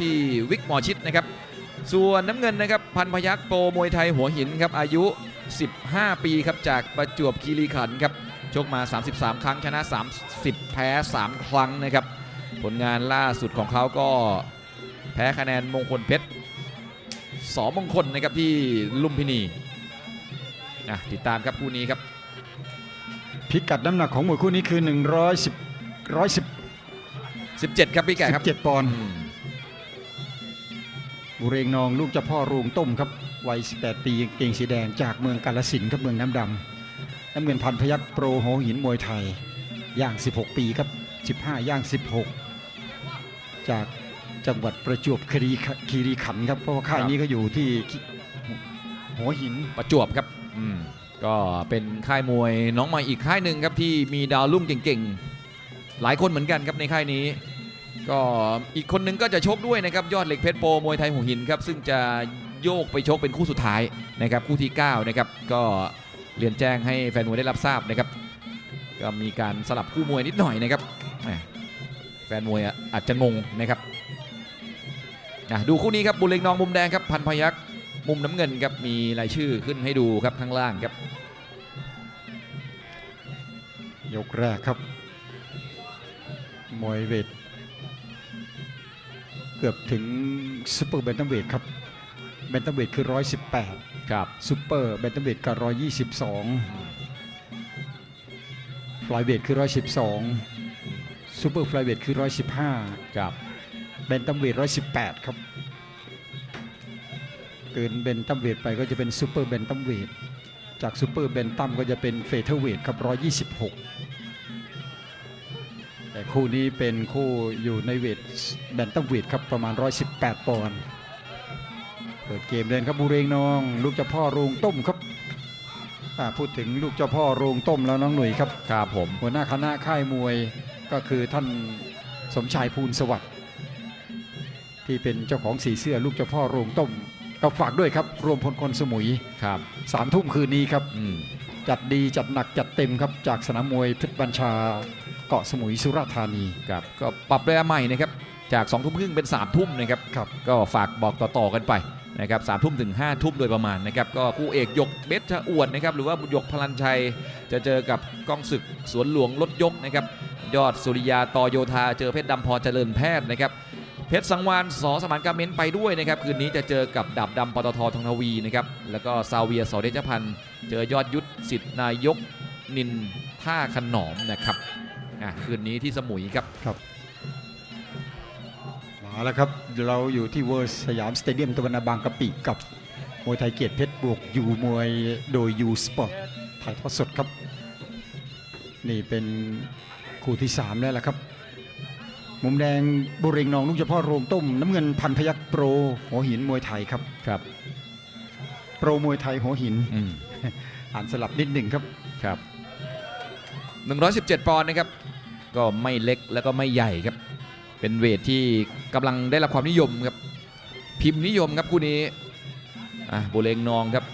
ที่วิกหมอชิดนะครับ ส่วนน้ำเงินนะครับพันพยักโปรมวยไทยหัวหินครับอายุ 15 ปีครับจากประจวบคีรีขันธ์ครับชกมา 33 ครั้งชนะ 30 แพ้ 3 ครั้งนะครับ ผลงานล่าสุดของเขาก็แพ้คะแนนมงคลเพชรสอมงคลนะครับที่ลุมพินีอะติดตามครับคู่นี้ครับ พิกัดน้ำหนักของมวยคู่นี้คือ 110 110 17 ครับพี่แก่ครับ 17ปอนด์อืมบุ เรงนองลูกเจ้าพ่อโรงต้มครับวัย 18 ปีเก่งสีแดงจากเมืองกาลสินครับเมืองน้ำดำน้ำเงินพันพยักโปรโหหินมวยไทยย่าง 16 ปีครับ 15 ย่าง 16 จากจังหวัดประจวบคีรีขคีรีขันธ์ครับเพราะว่าค่ายนี้ก็อยู่ที่หัวหินประจวบครับอืมก็เป็นค่ายมวยน้องใหม่อีกค่ายหนึ่งครับที่มีดาวรุ่งเก่งๆ หลายคนเหมือนกันครับในค่ายนี้ ก็อีกคนนึงก็จะชกด้วยนะครับยอดเหล็กเพชรโปรมวยไทยหัวหินครับซึ่งจะโยกไปชกเป็นคู่สุดท้ายนะครับคู่ที่9นะครับก็เรียนแจ้งให้แฟนมวยได้รับทราบนะครับ ก็มีการสลับคู่มวยนิดหน่อยนะครับแฟนมวยอาจจะงงนะครับดูคู่นี้ครับบุเล็งนองมุมแดงครับพันพยักมุมน้ำเงินครับมีรายชื่อขึ้นให้ดูครับข้างล่างครับ ยกแรกครับมวยเวท กือบถึงซูเปอร์เบนตัมเวทครับเบนตัมเวทคือ 118ครับซูเปอร์เบนตัมเวทก็122ฟลายเวทคือ 112ซูเปอร์ฟลายเวทคือ 115ครับเบนตัมเวท118 ครับ เกินเบนตัมเวทไปก็จะเป็นซูเปอร์เบนตัมเวทจากซูเปอร์เบนตัมก็จะเป็นเฟเธอร์เวทครับ126 แต่คู่นี้เป็นคู่อยู่ในเวทแบนตัมเวทครับประมาณ 118 ปอนด์เปิดเกมเดินครับบูเรงนอง ลูกเจ้าพ่อโรงต้มครับอ่าพูดถึงลูกเจ้าพ่อโรงต้มแล้วน้องหนุ่ยครับครับผมหัวหน้าคณะค่ายมวยก็คือท่านสมชายภูลสวัสดิ์ที่เป็นเจ้าของสีเสื้อลูกเจ้าพ่อโรงต้มก็ฝากด้วยครับ รวมพลคนสมุยครับสามทุ่มคืนนี้ครับอืมจัดดีจัดหนักจัดเต็มครับจากสนามมวยเพชรบัญชา เกาะสมุยสุราษฎร์ธานี ครับก็ปรับเวลาใหม่นะครับจาก2ทุ่มครึ่งเป็น3ามทุ่มนะครับครับ ก็ฝากบอกต่อๆกันไปนะครับสามทุ่มถึง5้าทุ่มโดยประมาณนะครับก็คู่เอกยกเบสชะอวดนะครับหรือว่าบุญยกพลันชัย จะเจอกับกล้องศึกสวนหลวงรถยกนะครับยอดสุริยาตอโยธาเจอเพชรดำพอเจริญแพทย์นะครับเพชรสังวานสอสมานการเม้นไปด้วยนะครับคืนนี้จะเจอกับดับดำปตททองทวีนะครับแล้วก็ซาเวียสอเดชพันธ์เจอยอดยุทธสิทธิ์นายกนินท่าขนอมนะครับ อะคืนนี้ที่สมุยครับมาแล้วครับ เราอยู่ที่เวิร์สยามสเตเดียมตะวันนาบางกะปิกับมวยไทยเกียรติเพชรบวกยูมวยโดยยูสปอร์ตถ่ายทอดสดครับ นี่เป็นคู่ที่ 3 แล้วล่ะครับ มุมแดงบุเรงนองลูกเฉพาะโรงต้ม น้ำเงินพันพยักโปรหัวหินมวยไทยครับ ครับ โปรมวยไทยหัวหิน อืมอ่านสลับนิดหนึ่งครับ ครับ 117 ปอนด์นะครับ ก็ไม่เล็กแล้วก็ไม่ใหญ่ครับ เป็นเวทที่กำลังได้รับความนิยมครับ พิมพ์นิยมครับคู่นี้อะโบเลงนองครับ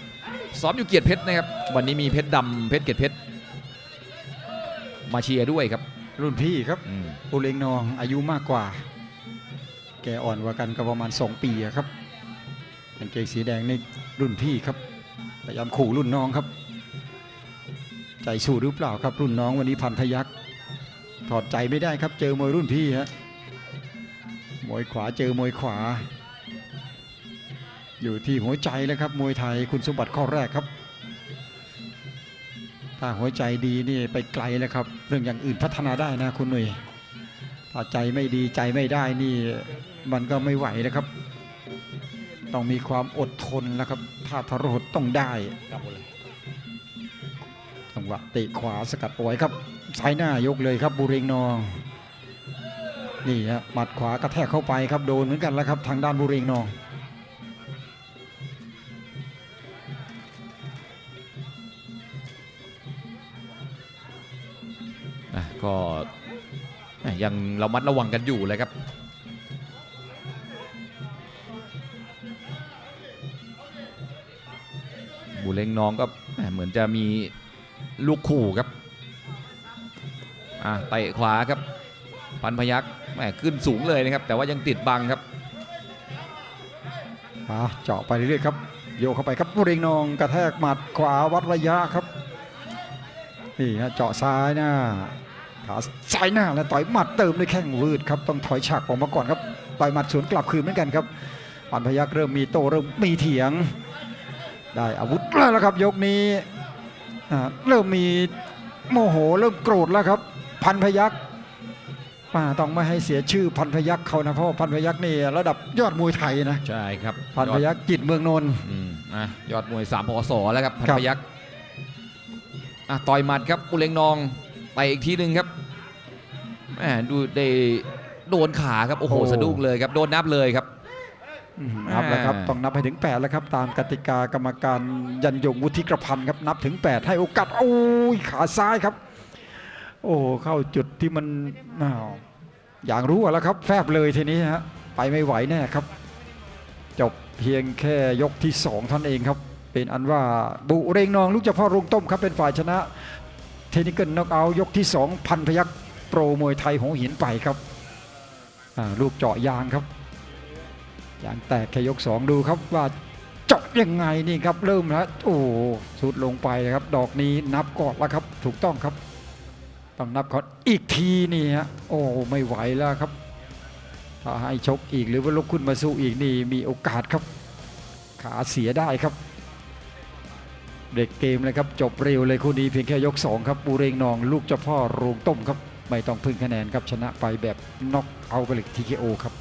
ซ้อมอยู่เกียรติเพชรนะครับ วันนี้มีเพชรดำเพชรเกียรติเพชรมาเชียร์ด้วยครับรุ่นพี่ครับอืมบุเรงนองอายุมากกว่า แกอ่อนกว่ากันก็ประมาณ 2 ปีอะครับกางเกงสีแดงนี่รุ่นพี่ครับพยายามขู่รุ่นน้องครับ ใจสู้หรือเปล่าครับ รุ่นน้องวันนี้พันพยัก ถอดใจไม่ได้ครับ เจอมวยรุ่นพี่ฮะมวยขวาเจอมวยขวา อยู่ที่หัวใจแล้วครับมวยไทยคุณสมบัติข้อแรกครับ ถ้าหัวใจดีนี่ไปไกลแล้วครับ เรื่องอย่างอื่นพัฒนาได้นะคุณหนุ่ยถ้าใจไม่ดีใจไม่ได้นี่มันก็ไม่ไหวนะครับ ต้องมีความอดทนแล้วครับ ถ้าทรหดต้องได้จังหวะเตะขวาสกัดเอาไว้ครับ ซ้ายหน้ายกเลยครับบุเรงนองนี่ฮะหมัดขวากระแทกเข้าไปครับโดนเหมือนกันแล้วครับทางด้านบุเรงนองอะก็แหม่ยังเรามัดระวังกันอยู่เลยครับบูเล้งน้องก็เหมือนจะมีลูกขู่ครับ อะเตะขวาครับ พันพยักแหม่ขึ้นสูงเลยนะครับ แต่ว่ายังติดบังครับอะเจาะไปเรื่อยๆครับโยกเข้าไปครับเรงนองกระแทกหมัดขวาวัดระยะครับนี่ฮะเจาะซ้ายหน้าขาซ้ายหน้าแล้วต่อยหมัดเติมด้วยแข้งวืดครับต้องถอยฉากออกมาก่อนครับต่อยหมัดสวนกลับคืนเหมือนกันครับปันพยักเริ่มมีโตเริ่มมีเถียง ได้อาวุธแล้วละครับ ยกนี้อ่าเริ่มมีโมโหเริ่มโกรธแล้วครับ พันพยักอ่าต้องไม่ให้เสียชื่อพันพยักเขานะเพราะว่าพันพยักนี่ระดับยอดมวยไทยนะใช่ครับพันพยักจิตเมืองนนท์อืมอะยอดมวย3พศแล้วครับพันครับพยักอะต่อยหมัดครับบุเรงนองไปอีกทีหนึ่งครับแหมดูได้โดนขาครับโอ้โหสะดุ้งเลยครับโดนนับเลยครับอืมนับแล้วครับอ่าต้องนับให้ถึง8แล้วครับ ตามกติกากรรมการยันยงวุฒิกระพันธ์ครับนับถึง 8 ให้โอกาสโอ้ยขาซ้ายครับ โอ้เข้าจุดที่มันอ้าอย่างรู้อะแล้วครับ แฟบเลยทีนี้ฮะไปไม่ไหวแน่ครับ จบเพียงแค่ยกที่2ท่านเองครับ เป็นอันว่าบุเรงนองลูกเจ้าพ่อรุงต้มครับเป็นฝ่ายชนะ เทนิเกิลน็อกเอายกที่ 2 พันพยักโปรมวยไทยหัวหินไปครับลูกเจาะยางครับยางแตกแค่ยก 2 ดูครับว่าเจาะยังไงนี่ครับเริ่มแล้วโอ้สุดลงไปนะครับ ดอกนี้นับก่อนแล้วครับ ถูกต้องครับ ต้องนับก่อนอีกทีนี่ฮะโอ้ไม่ไหวแล้วครับ ถ้าให้ชกอีกหรือว่าลุกขึ้นมาสู้อีกนี่มีโอกาสครับ ขาเสียได้ครับ เด็กเกมเลยครับจบเร็วเลยคู่นี้เพียงแค่ยก 2 ครับปูเรงนอง ลูกเจ้าพ่อโรงต้มครับ ไม่ต้องพึ่งคะแนนครับชนะไปแบบน็อกเอาไปเลยทีเคโอครับ